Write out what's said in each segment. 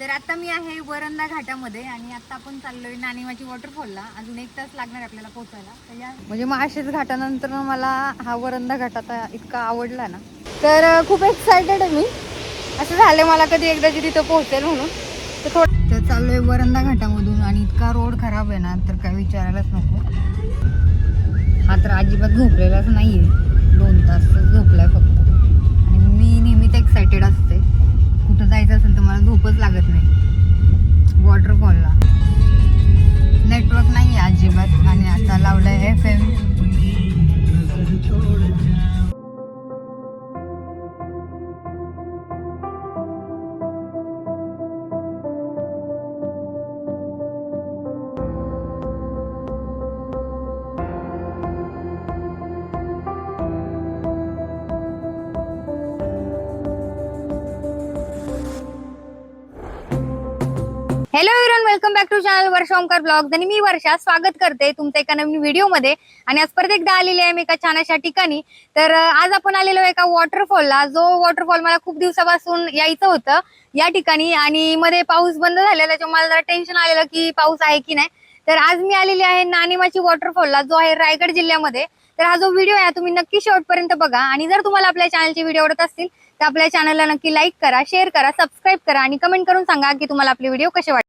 तर आता मी आहे वरंदा घाटामध्ये आणि आता आपण चाललोय नाणेमाची वॉटरफॉलला अजून एक तास लागणार आहे आपल्याला पोहोचायला तर या म्हणजे माळशेज घाटानंतर मला हा वरंदा घाट आता इतका आवडला ना. तर खूप एक्सायटेड आहे मी. असं झालं मला कधी एकदाची तिथं पोहोचेल म्हणून. तर थोडं तर चाललोय वरंदा घाटामधून आणि इतका रोड खराब आहे ना तर काय विचारायलाच नको. हा तर अजिबात झोपलेलाच नाहीये. दोन तास झोपलाय फक्त. आणि मी नेहमीच एक्सायटेड असते. कुठं जायचं असेल तर मला झोपच लागत नाही. वॉटरफॉलला नेटवर्क नाही आहे अजिबात आणि आता लावलं F M back to channel Varsha Omkar blog आणि मी वर्षा स्वागत करते तुमच्या एका नवीन व्हिडिओमध्ये आणि आज परत एकदा आलेली आहे मी एका छान अशा ठिकाणी. तर आज आपण आलेलो एका वॉटरफॉलला जो वॉटरफॉल मला खूप दिवसापासून यायचं होतं या ठिकाणी. आणि मध्ये पाऊस बंद झाला त्याच्यामुळे मला जरा टेन्शन आलेलं की पाऊस आहे की नाही. तर आज मी आलेली आहे नानिमाची वॉटरफॉलला जो आहे रायगड जिल्ह्यामध्ये. तर हा जो व्हिडिओ आहे तुम्ही नक्की शेवटपर्यंत बघा. आणि जर तुम्हाला आपल्या चॅनलचे व्हिडिओ आवडत असतील तर आपल्या चॅनलला नक्की लाईक करा शेअर करा सबस्क्राईब करा. आणि कमेंट करून सांगा की तुम्हाला आपले व्हिडिओ कसे वाटतात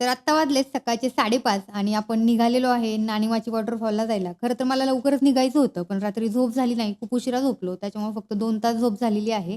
तर आत्ता वाजले सकाळचे साडेपाच आणि आपण निघालेलो आहे नाणिमाची वॉटरफॉलला जायला. खरं तर मला लवकरच निघायचं होतं पण रात्री झोप झाली नाही. खूप उशिरा झोपलो त्याच्यामुळे फक्त दोन तास झोप झालेली आहे.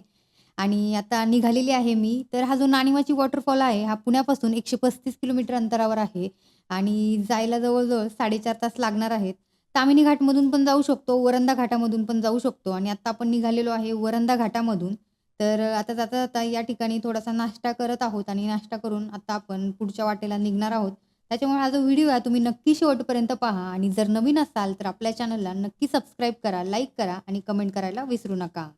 आणि आता निघालेली आहे मी. तर हा जो नाणिमाची वॉटरफॉल आहे हा पुण्यापासून एकशे पस्तीस किलोमीटर अंतरावर आहे आणि जायला जवळजवळ साडेचार तास लागणार आहेत. तामिनी घाटमधून पण जाऊ शकतो वरंदा घाटामधून पण जाऊ शकतो. आणि आत्ता आपण निघालेलो आहे वरंदा घाटामधून. तर आता जाता जाता या ठिकाणी थोडासा नाश्ता करत आहोत आणि नाश्ता करून आता आपण पुढच्या वाटेला निघणार आहोत. त्याच्यामुळे हा जो व्हिडिओ आहे तुम्ही नक्की शेवटपर्यंत पहा आणि जर नवीन असाल तर आपल्या चॅनलला नक्की सबस्क्राईब करा लाईक करा आणि कमेंट करायला विसरू नका.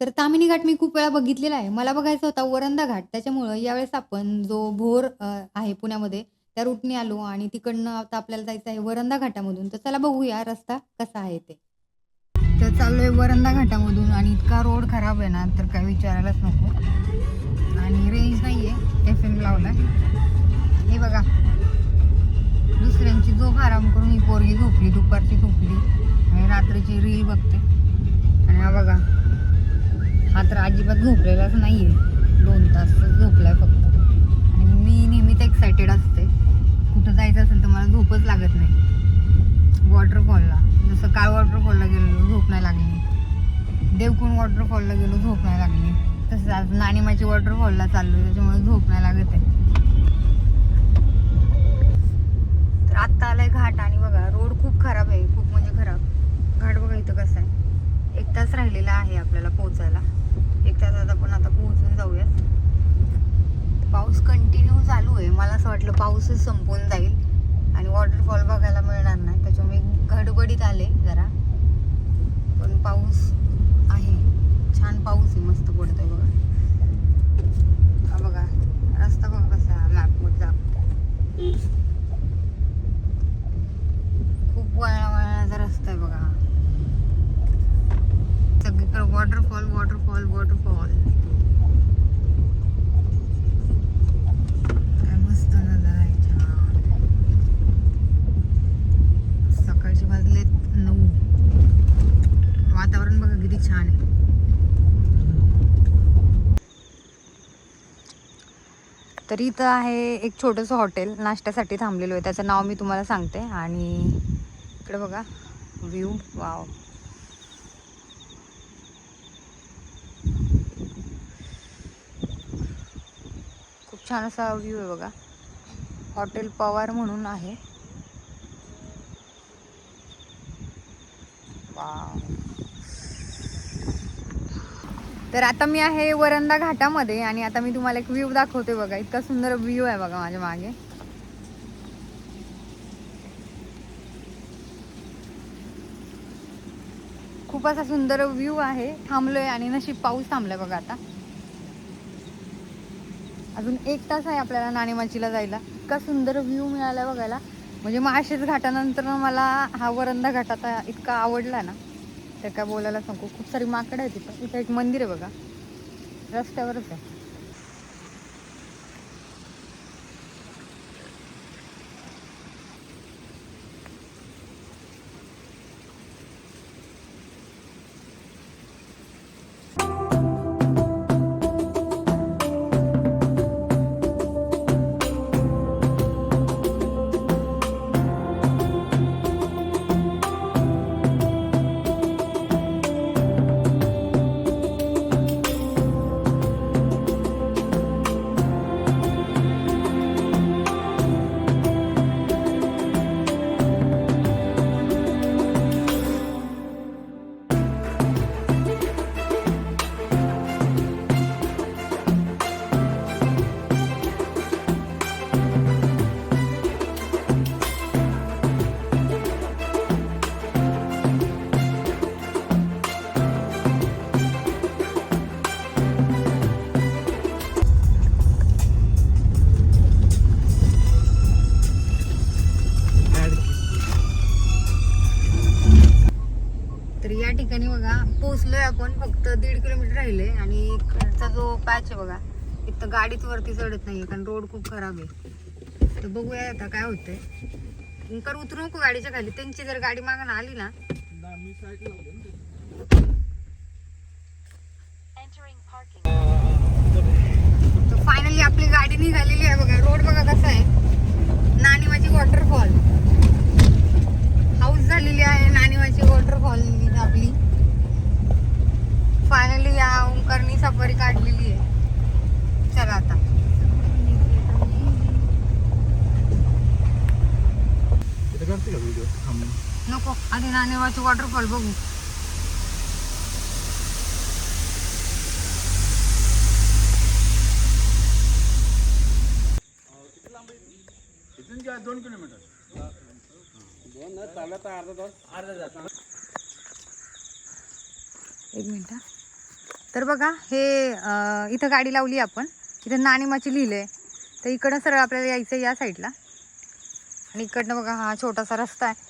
तर तामिनी घाट मी खूप वेळा बघितलेला आहे. मला बघायचा होता वरंदा घाट. त्याच्यामुळं यावेळेस आपण जो भोर आहे पुण्यामध्ये त्या रूटने आलो आणि तिकडनं आता आपल्याला जायचं आहे वरंदा घाटामधून. तर चला बघूया रस्ता कसा आहे ते. तर चाललोय वरंदा घाटामधून आणि इतका रोड खराब आहे ना तर काय विचारायलाच नको. आणि रेंज नाही आहे एफ एम लावला हे बघा. दुसऱ्यांची झोप आराम करून ही पोरगी झोपली दुपारची झोपली. आणि रात्रीची रील बघते. आणि हा बघा. हा तर अजिबात झोपलेलाच नाही आहे दोन तास झोपलाय फक्त. आणि मी नेहमीच एक्सायटेड असते. कुठं जायचं असेल तर मला झोपच लागत नाही. वॉटरफॉलला जसं काळ वॉटरफॉलला गेलो झोप नाही लागली. देवकुंड वॉटरफॉलला गेलो झोप नाही लागली. तसंच आज नाणीमाची वॉटरफॉलला चाललो त्याच्यामुळे झोप नाही लागत आहे. तर आत्ता आलाय घाट आणि बघा रोड खूप खराब आहे खूप म्हणजे खराब. घाट बघा इथं कसं आहे. एक तास राहिलेला आहे आपल्याला पोहोचायला. एक तासात आपण आता पोहोचून जाऊयात. पाऊस कंटिन्यू चालू आहे. मला असं वाटलं पाऊसच संपून जाईल. आणि वॉटरफॉल बघायला मिळणार नाही. त्याच्यामुळे गडबडीत आले जरा. पण पाऊस आहे. छान पाऊस आहे. मस्त पडतोय बघा हा बघा रस्ता बघा कसा मॅपवर दाखवतो खूप वळणा वळणाचा रस्ता आहे बघा हा. सगळीकडे वॉटरफॉल वॉटरफॉल वॉटरफॉल काय मस्त नजारा आहे छान सकाळचे वाजलेत नऊ वातावरण बघा किती छान आहे तर इथं आहे एक छोटंसं हॉटेल नाश्त्यासाठी थांबलेलो आहे. त्याचं नाव मी तुम्हाला सांगते आणि इकडे बघा व्ह्यू वाव खूप छान असा व्ह्यू आहे बघा. हॉटेल पवार म्हणून आहे. वाव तर आता मी आहे वरंदा घाटामध्ये आणि आता मी तुम्हाला एक व्ह्यू दाखवते बघा. इतका सुंदर व्ह्यू आहे बघा माझ्या मागे. खूप असा सुंदर व्ह्यू आहे. थांबलोय आणि नशीब पाऊस थांबलाय बघा आता. अजून एक तास आहे आपल्याला नाणेमाचीला जायला. इतका सुंदर व्ह्यू मिळाला बघायला. म्हणजे माळशेज घाटानंतर मला हा वरंदा घाटाचा आता इतका आवडला ना. तर काय बोलायला सांगू. खूप सारी माकडं आहे तिथं इथं एक मंदिर आहे बघा. रस्त्यावरच आहे. जो पॅच बघा. इथं गाडीच वरती चढत नाहीये कारण रोड खूप खराब आहे. तर बघूया आता काय होतंय. कर उतरू नको गाडीच्या खाली. त्यांची जर गाडी मागणं आली ना. फायनली आपली गाडी निघालेली आहे बघा. रोड बघा कसा आहे. नाणीवाची वॉटरफॉल हाऊस झालेली आहे नाणीवाची वॉटरफॉल आपली. फायनली या ओंकारनी सफारी काढलेली आहे. चला आता. नको. आधी नाणेवाची वॉटरफॉल बघू. दोन किलोमीटर दोन चालत अर्धा तास अर्धा तास एक मिनिट. तर बघा हे इथं गाडी लावली आपण. इथं नाणीमाची आहे. तर इकडं सरळ आपल्याला यायचं आहे या साईडला. आणि इकडनं बघा हा छोटासा रस्ता आहे.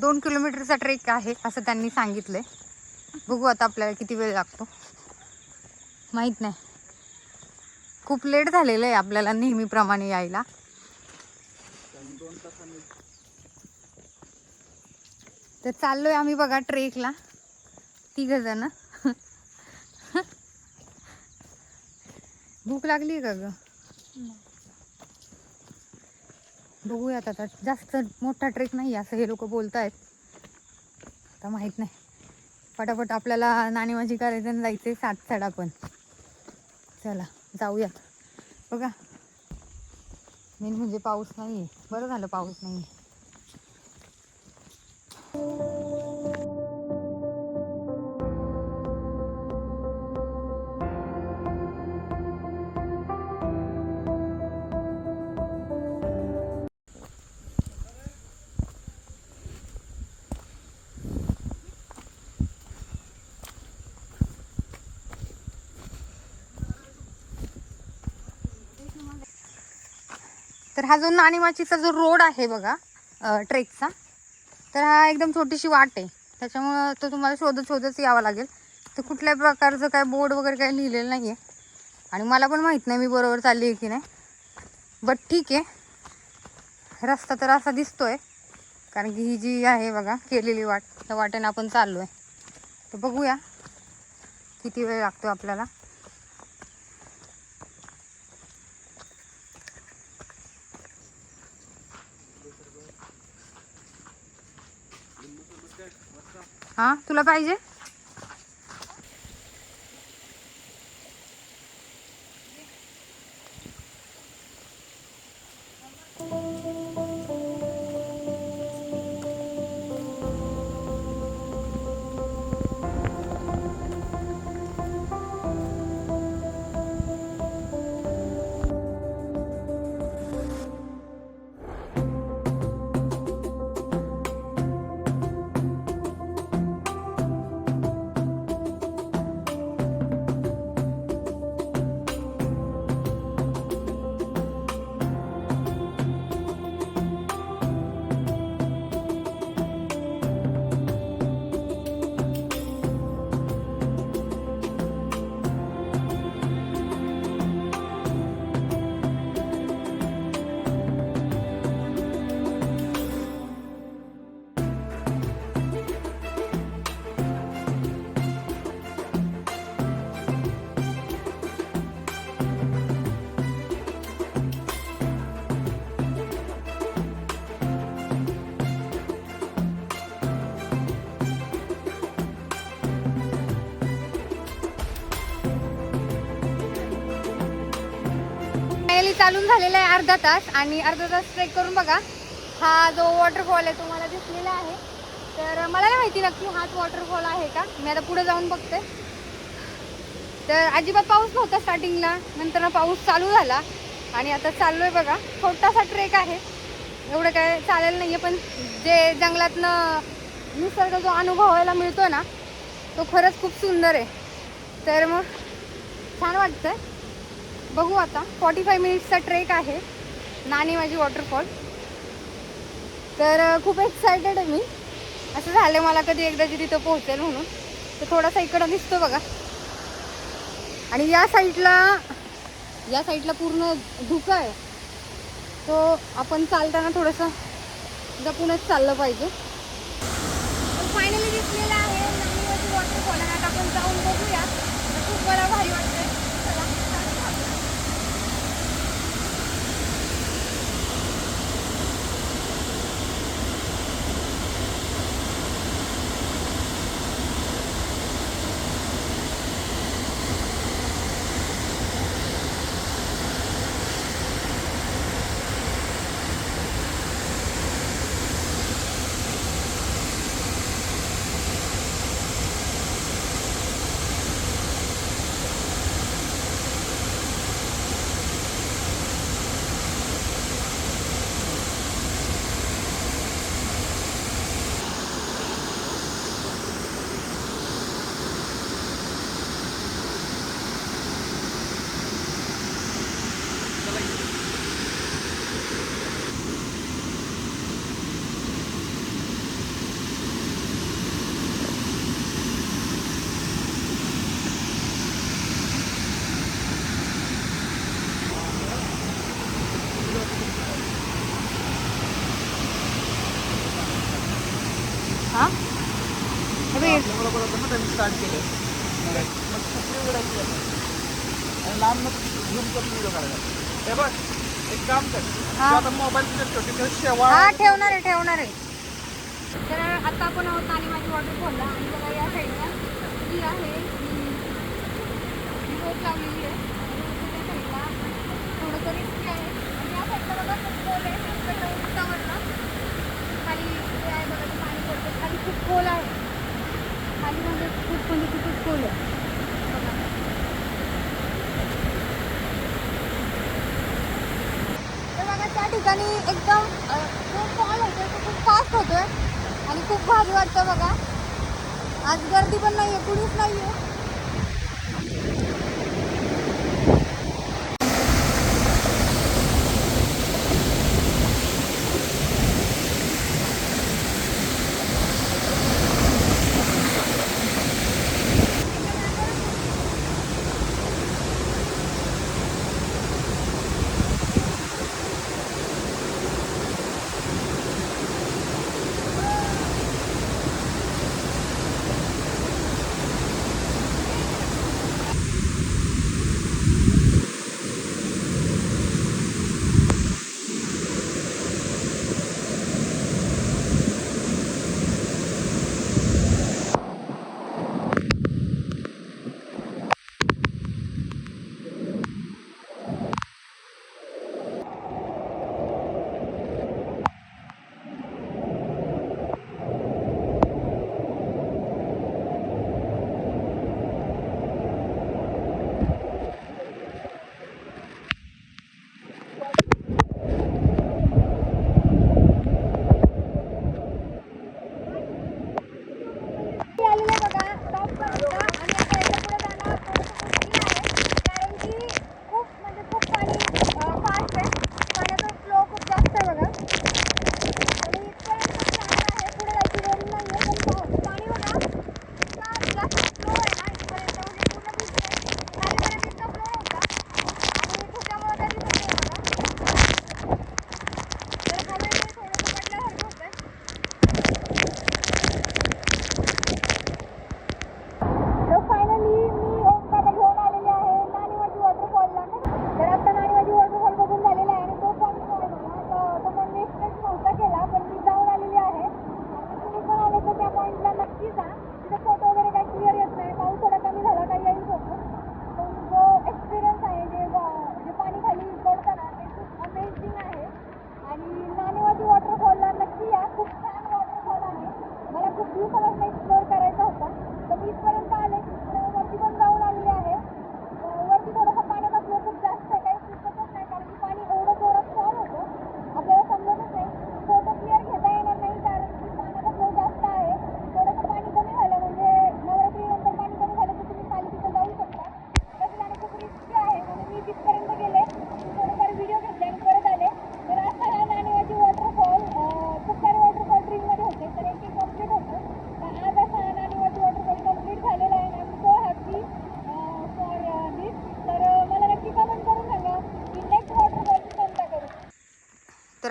दोन किलोमीटरचा ट्रेक आहे असं त्यांनी सांगितलंय. बघू आता आपल्याला किती वेळ लागतो. माहीत नाही. खूप लेट झालेलं आहे आपल्याला नेहमीप्रमाणे यायला. तर चाललोय आम्ही बघा ट्रेकला. तिघ जण. भूक लागली का ग? बघूयात आता जास्त मोठा ट्रेक नाही असं हे लोक बोलतायत. आता माहीत नाही. फटाफट आपल्याला नाणेबाजी करायचं जायचं आहे सात साडा पण. चला जाऊयात बघा. मेन म्हणजे पाऊस नाही आहे बरं झालं पाऊस नाही आहे हा जो नाणीमाचीचा जो रोड आहे बघा ट्रेकचा तर हा एकदम छोटीशी वाट आहे. त्याच्यामुळं तो तुम्हाला शोधत शोधत यावं लागेल. तर कुठल्याही प्रकारचं काय बोर्ड वगैरे काही लिहिलेलं नाही आहे आणि मला पण माहीत नाही मी बरोबर चालली आहे की नाही. बट ठीक आहे. रस्ता तर असा दिसतो आहे कारण की ही जी आहे बघा केलेली वाट त्या वाटेनं आपण चाललो आहे तर बघूया. किती वेळ लागतो आपल्याला. हां? तुला पाहिजे? चालून झालेला आहे अर्धा तास आणि अर्धा तास ट्रेक करून बघा. हा जो वॉटरफॉल आहे तुम्हाला दिसलेला आहे. तर मला नाही माहिती नक्की हाच वॉटरफॉल आहे का? मी आता पुढे जाऊन बघते. तर अजिबात पाऊस नव्हता स्टार्टिंगला नंतर पाऊस चालू झाला. आणि आता चाललोय बघा. छोटासा ट्रेक आहे. एवढं काय चालेल नाही आहे पण जे जंगलातनं निसर्ग जो अनुभवायला मिळतो ना तो खरंच खूप सुंदर आहे. तर मग छान वाटतं बघू आता. फॉर्टी फाय मिनिट्सचा ट्रेक आहे. नाणी माझी वॉटरफॉल तर खूप एक्सायटेड आहे मी. असं झालं मला कधी एकदाची तिथं पोहोचेल म्हणून. तर थोडासा इकडं दिसतो बघा. आणि या साईडला या साईडला पूर्ण धुकं आहे. तो आपण चालताना थोडंसं जपूनच चाललं पाहिजे. फायनली दिसलेला आहे. वॉटरफॉल आहे. आता आपण जाऊन बघूया. खूप मला भारी वाटतं हे बघ, आपल्याला बरोबर ना त्यांनी स्टार्ट केलं मग कुठली उघडायची? आणि लांब मग झूम करून व्हिडिओ काढायचा हे बघ एक काम कर. हा. तू आता मोबाईल तुझ्या छोटे शेवाळ हा ठेवणार आहे ठेवणार आहे. तर आता आपण आहोत आणि माझी वॉटरफॉलला आणि बघा या साईडला ही आहे बोट लावलेली आहे. आणि त्या साईडला थोडंसं रिस्की आहे. आणि या साईडला बघा खूप खोल आहे. तिकडनं उंचावरनं खाली जे आहे बघा ते पाणी पडतं खाली खूप खोल आहे. खाली म्हणजे खूप म्हणजे खूपच खोल आहे. बघा तर बघा त्या ठिकाणी एकदम जो फॉल होतोय तो खूप फास्ट होतोय. आणि खूप भारी वाटतं बघा. आज गर्दी पण नाहीये कुणीच नाहीये.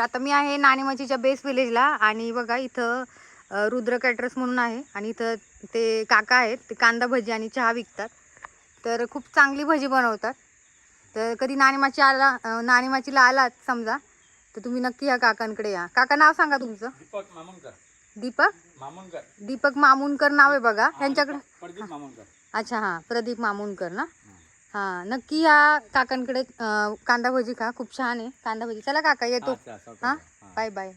आता मी आहे नाणेमाचीच्या बेस विलेजला आणि बघा इथं रुद्र कॅटरस म्हणून आहे आणि इथं ते काका आहेत ते कांदा भजी आणि चहा विकतात. तर खूप चांगली भजी बनवतात. तर कधी नाणेमाची आला नाणेमाचीला आलात समजा तर तुम्ही नक्की या काकांकडे या. काका नाव सांगा तुमचं? दीपक मामनकर. दीपक? मामनकर. दीपक मामुनकर नाव आहे बघा. मामनकर. अच्छा हां प्रदीप मामुनकर ना? हां नक्की या काकांकडे अं, कांदा भजी खा खूप छान आहे. कांदा भजी. चला काका येतो. हां बाय बाय.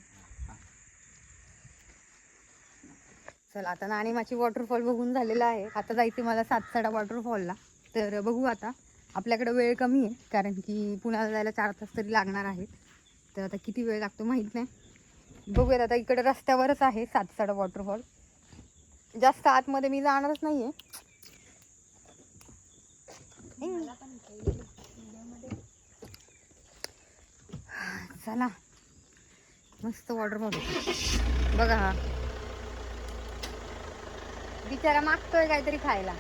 चला आता नाणेमाची वॉटरफॉल बघून झालेला आहे. आता जायचे मला सातसडा वॉटरफॉलला तर बघू आता. आपल्याकडे वेळ कमी आहे कारण की पुण्याला जायला चार तास तरी लागणार आहेत. तर आता किती वेळ लागतो माहीत नाही. बघूयात आता इकडे रस्त्यावरच आहे सातसडा वॉटरफॉल जास्त आतमध्ये मी जाणारच नाही आहे चला. मस्त वॉटरफॉल बघा हा. बिचारा मागतोय काहीतरी खायला.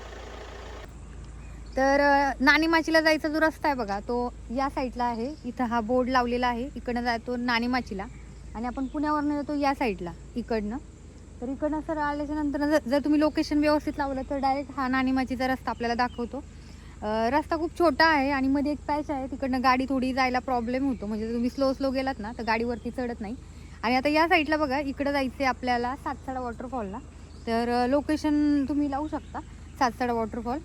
तर नाणीमाचीला जायचा जो रस्ता आहे बघा तो या साईडला आहे. इथं हा बोर्ड लावलेला आहे. इकडनं जातो नाणीमाचीला आणि आपण पुण्यावरनं येतो या साईडला इकडनं. तर इकडनं सर आल्याच्यानंतर जर तुम्ही लोकेशन व्यवस्थित लावलं तर डायरेक्ट हा नाणीमाचीचा रस्ता आपल्याला दाखवतो. रस्ता खूप छोटा आहे आणि मध्ये एक पॅच आहे. तिकडनं गाडी थोडी जायला प्रॉब्लेम होतो. म्हणजे तुम्ही स्लो स्लो गेलात ना तर गाडीवरती चढत नाही. आणि आता या साईडला बघा इकडं जायचं आहे आपल्याला सातसाडा वॉटरफॉलला तर लोकेशन तुम्ही लावू शकता सातसाडा वॉटरफॉल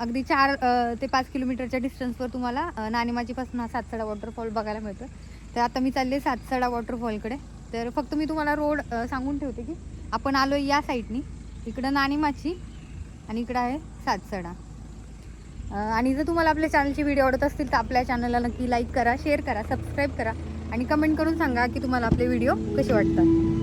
अगदी चार ते पाच किलोमीटरच्या डिस्टन्सवर तुम्हाला अ, हा सातसाडा वॉटरफॉल बघायला मिळतो. तर आता मी चालले सातसाडा वॉटरफॉलकडे तर फक्त मी तुम्हाला रोड सांगून ठेवते की आपण आलो या साईडनी इकडं नाणेमाची आणि इकडं आहे सातसडा. आणि जर तुम्हाला आपल्या चॅनलचे व्हिडिओ आवडत असतील तर आपल्या चॅनलला नक्की लाईक करा शेअर करा सबस्क्राईब करा आणि कमेंट करून सांगा की तुम्हाला आपले व्हिडिओ कसे वाटतात.